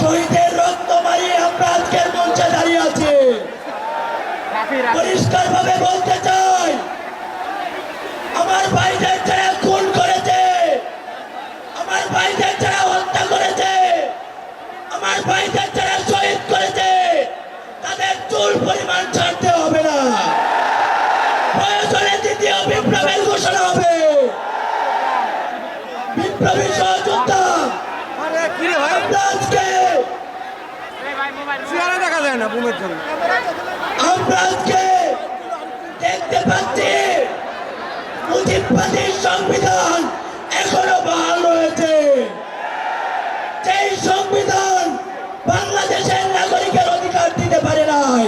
শহীদের রক্ত মারিয়ে আমরা আজকের মঞ্চে দাঁড়িয়ে আছি। পরিষ্কার ভাবে বলতে চাই আমার ভাইদের যারা খুন করেছে আমার ভাইদের যারা হত্যা করেছে আমার ভাইদের যারা শহীদ করেছে তাদের চুল পরিমাণ ছাড়তে হবে না। প্রয়োজনে দ্বিতীয় বিপ্লবের ঘোষণা হবে। বিপ্লবী সহযোদ্ধা আজকে চেহারা দেখা যায় না বুমের জন্য। আমরা আজকে দেখতে পাচ্ছি মুজিববাদী সংবিধান এখনও বহাল রয়েছে। সেই সংবিধান বাংলাদেশের নাগরিকের অধিকার দিতে পারে নাই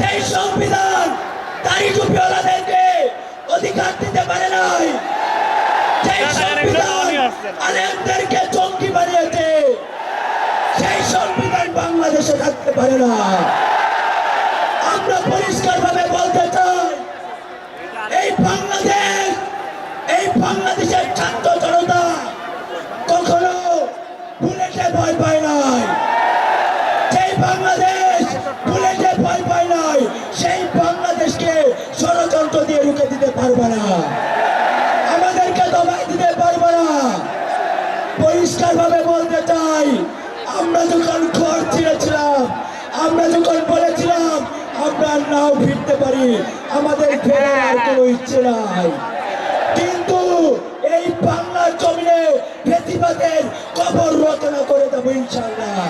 সেই সংবিধান দাড়ি টুপিওয়ালাদেরকে অধিকার দিতে পারে নাই সেই সংবিধান আলেমদেরকে জঙ্গি বানিয়েছে সেই সংবিধান বাংলাদেশে থাকতে পারে না। আমরা পরিষ্কার ভাবে বলতে চাই, এই বাংলাদেশ, এই বাংলাদেশের ছাত্র জনতা কখনো বুলেটে ভয় পায় নাই। সেই বাংলাদেশ বুলেটে ভয় পায় নাই, সেই বাংলাদেশকে ষড়যন্ত্র দিয়ে রুখে দিতে পারবে না। আমাদেরকে দবাই দিতে পারবে না। পরিষ্কার ভাবে বলতে চাই, আমরা যখন ঘর ছিঁড়েছিলাম আমরা যখন বলেছিলাম, আমরা নাও ফিরতে পারি, আমাদের ফেরার কোনো ইচ্ছে নাই। কিন্তু এই বাংলার জমিনে প্রতিবাদের কবর রচনা করে দেবো ইনশাল্লাহ